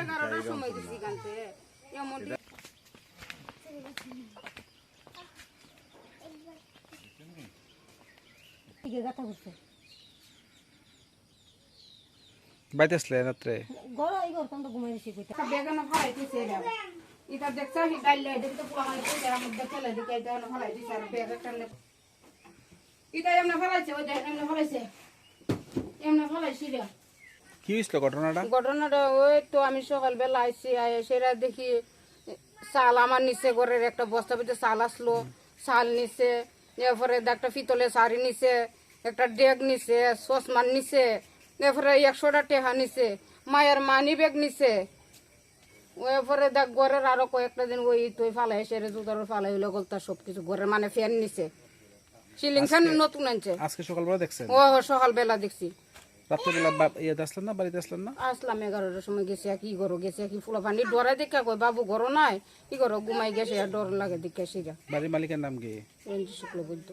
এগারোটার সময় গেছি কানতে এমন বাইতে আসলে রাত্রে? গড় এই গড় তো ঘুমাই দিছি কইতা। বেগানো ফলাই দিছে এটা এটা দেখছ হি ডাইলে এটা তো পুরা কই যারা মধ্যে ফেলে দিকে এটা না ফলাই দিছে আর বেগ একটা এটা এমন ফলাইছে ওই দেখেন এমন ফলাইছে। এমন ফলাইছি রে। কি হয়েছিল ঘটনাটা? ঘটনাটা ওই তো আমি সকালবেলা আইসি সেটা দেখি চাল আমার নিচে ঘরের একটা বস্তা ভিতরে চাল আসলো চাল নিচে এরপরে একটা শাড়ি নিচে একটা ডেগ নিচে চশমার নিচে এরপরে একশোটা টেহা নিচে মায়ের মানি ব্যাগ নিচে। এরপরে দেখ ঘরের আরও কয়েকটা দিন ওই তুই ফালাই সেরে জুতার ফালাই হইল গলতা সব কিছু ঘরের মানে ফ্যান নিচে। সিলিং ফ্যান নতুন আনছে। আজকে সকালবেলা দেখছেন? ও সকালবেলা দেখছি। রাত্রেবেলা ইয়েতে আসলেন না বাড়িতে আসলেন না? আসলাম এগারোটার সময় গেছে কি করো গেছে কি ফুলা পানি। ডরে দেখা কই বাবু ঘর নাই কি করো? ঘুমাই গেছে ডর লাগে দেখে সিরা বাড়ির মালিকের নাম কি? শুক্ল বৈদ্য